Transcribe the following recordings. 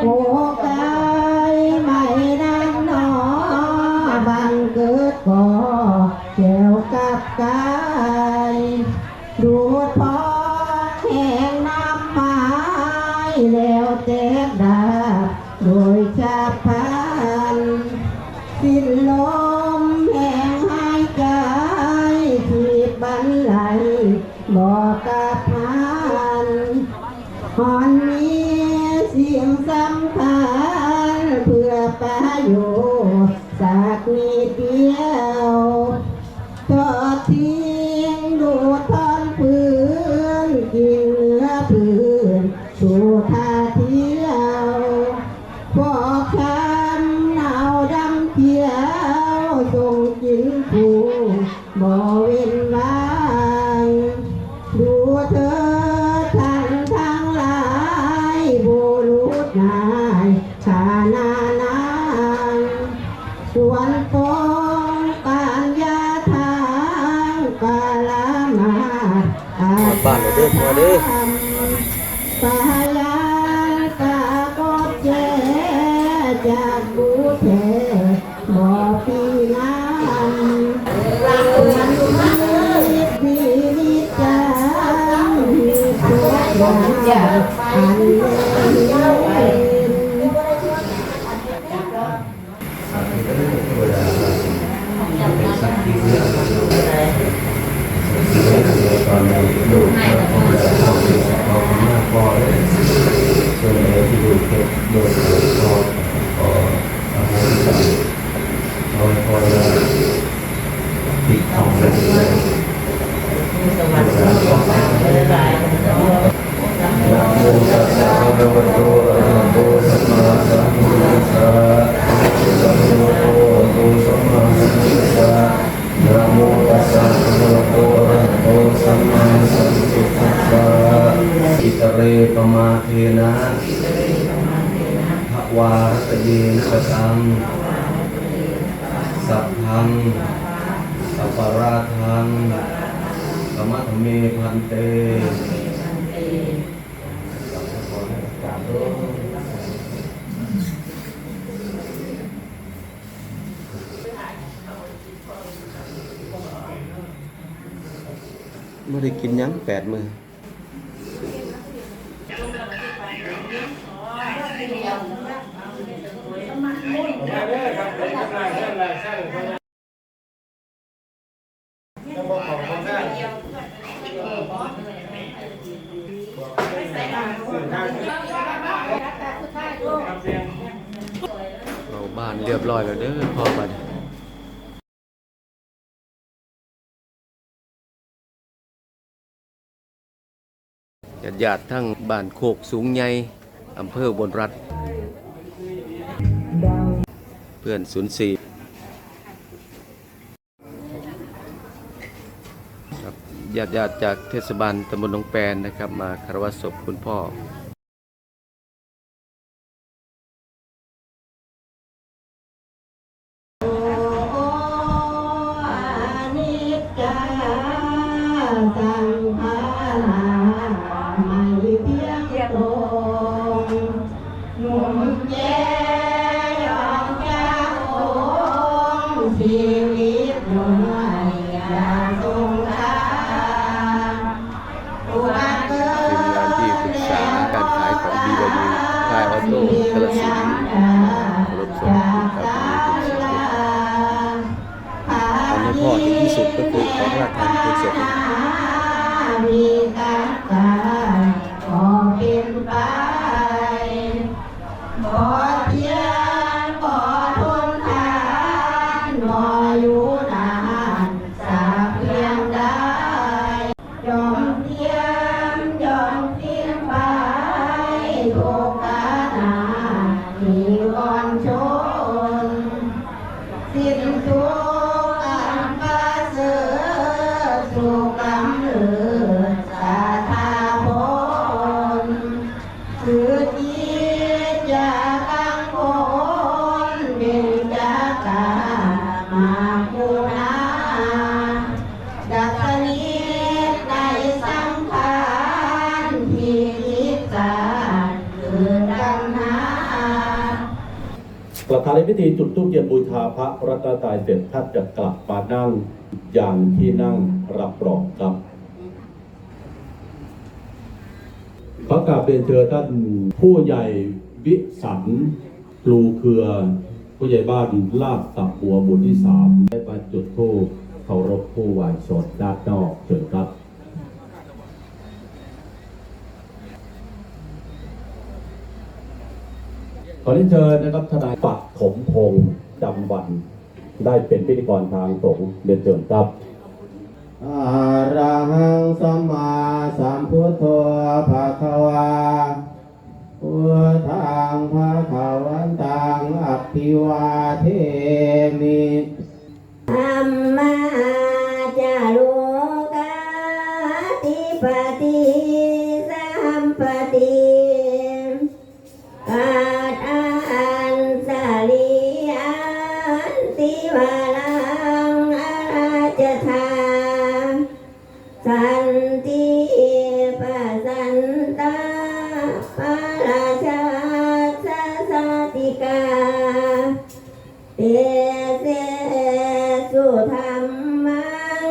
โอ้กายไม่ดังนอบังเกิดก่อเกี่ยวกับกายดูดพอแห่งน้ำไม้แล้วเจ็บดาบโดยชาพันสิ้นลมแห่งหายใจที่บันไหลบอกกับมันหอนมีเสิ่งสำคัญเพื่อประโยชน์สักนิดเดียวทอดทิ้งดูทอนพื้นกินเนื้อพื้นสู่ท่า ส่วนปองปานยาทางกาลามาอาบ้านเราเด้อพอเด้อปายากาก็เจจากบูเทบ่อปีนั้นมันมีดีจังมีตัวอย่างอันเลน ตอ นนี้ดูเเทนะภวารตเยนะสังสัพพังสัพปราทังสมัทเมพันเตไม่ได้กินยังแปดมือ เราบ้านเร้อยแล้วเด้อพ่อบัดญาติญาติทั้งบ้านโคกสูงใหญ่อำเภอบนรัฐ เพื่อนศูนย์สี่ครับญาติญาติจากเทศบาลตำบลหนองแปนนะครับ มาคารวะศพคุณพ่อ เกิทีมงานที่ปรึกษาการขายของ BW ขายออโต้กระสิน ประธานในพิธีจุดธูปเทียนบูชาพระรัตนตรัยเสร็จท่านจะกลับมานั่งอย่างที่นั่งรับรองครับขอกราบเรียนเชิญท่านผู้ใหญ่วิสันลูเครือ ผู้ใหญ่บ้านลาดสับบัวหมู่ที่สามได้มาจุดธูปเคารพผู้วายชนด้านนอกเชิญครับ ขอเรียนเชิญนะครับทนายปักถมพงษ์จำวัน ได้เป็นพิธีกรทางสงฆ์เรียนเชิญครับ อะระหังสัมมาสัมพุทโธ ลังอาราจธาสันติปัสสันตาปาราชาสสาติกาเตเสสุธรรมัง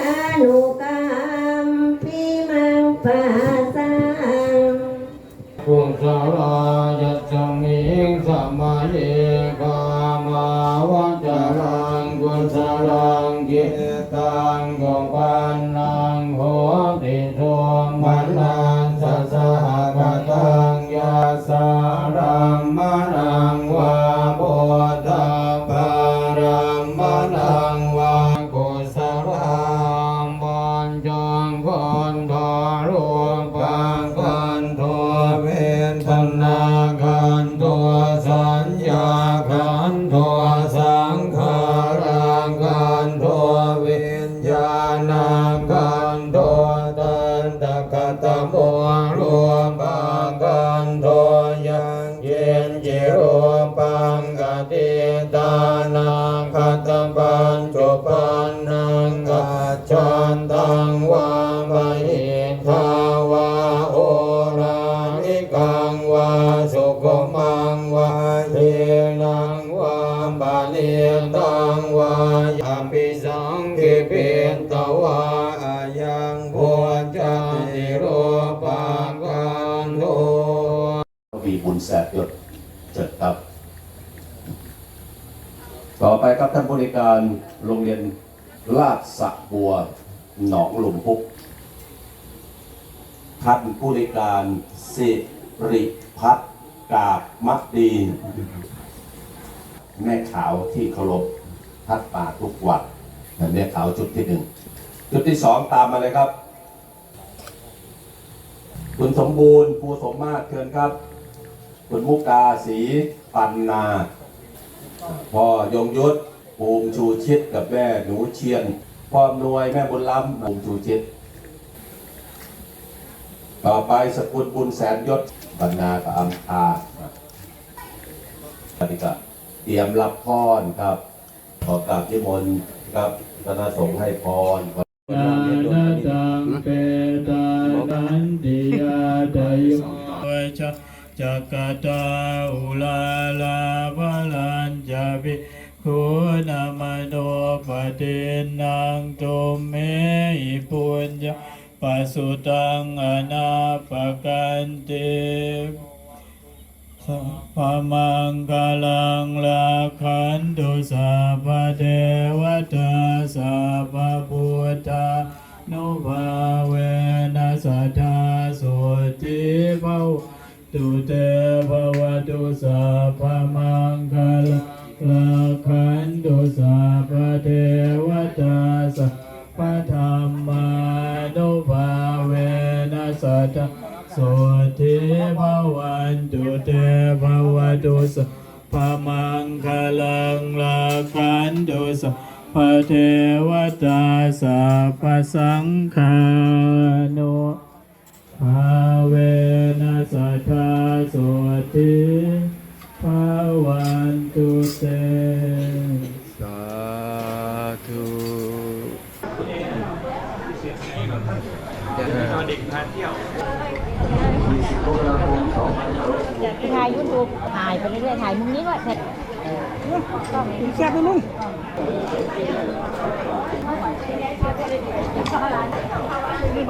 อนุกรรมปิมังปัส งวาเทนังวาบาลีตังวายาปิสังกิปินตวาอายังโพจาติโรปังกันโทวีบุญแสบยศเจิดครับ ต่อไปครับท่านผู้ในการโรงเรียนลาดสะบัวหนองหลุมพุกท่านผู้ในการสิริพัฒน์ กาบมักดี แม่ขาวที่เคารพทัดป่าทุกวัดนั่นแม่ขาวจุดที่หนึ่งจุดที่สองตามมาเลยครับ คุณสมบูรณ์ภูสมมาตรเชิญครับ คุณมุกดาศรีปันนาพ่อยงยุทธภูมิชูชิดกับแม่หนูเชียนพ่ออำนวยแม่บุญล้ำภูมิชูชิด ต่อไปสกุลบุญแสนยศบรรณากับอัมพาปฏิกะเตรียมรับพรครับ ขอกราบที่มนต์ครับคณะสงฆ์ให้พรขอญาตังเปตานันติยาตโยจะจักกตาอุลาลาภลันจะวิคุณามโนปฏินังตุเมหิปุญญา ปัสุตังอนาปกันติสัพมังคลังลาคันตุสัพเทวตาสัพพุทธานุภาเวนัสธาสุติภวตุเตภวตุสัพมังคลังลาคันตุสัพพเท ไปเรื่อยๆถ่ายมุมนี้ด้วยถ่ายแซ่บไปลุงนี่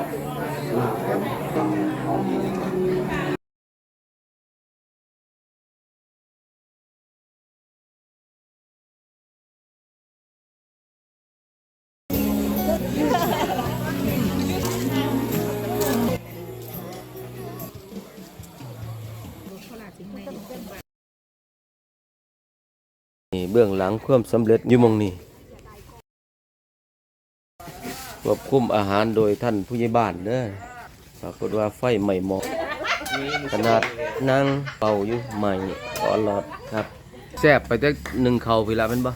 เบื้องหลังความสำเร็จอยู่หมองนี้ ควบคุมอาหารโดยท่านผู้ใหญ่บ้านเด้อปรากฏว่าไฟใหม่หมอกขนาดนั่งเป่าอยู่ใหม่ตลอดครับแซ่บไปแต่หนึ่งเข่าเวลาเป็นบ่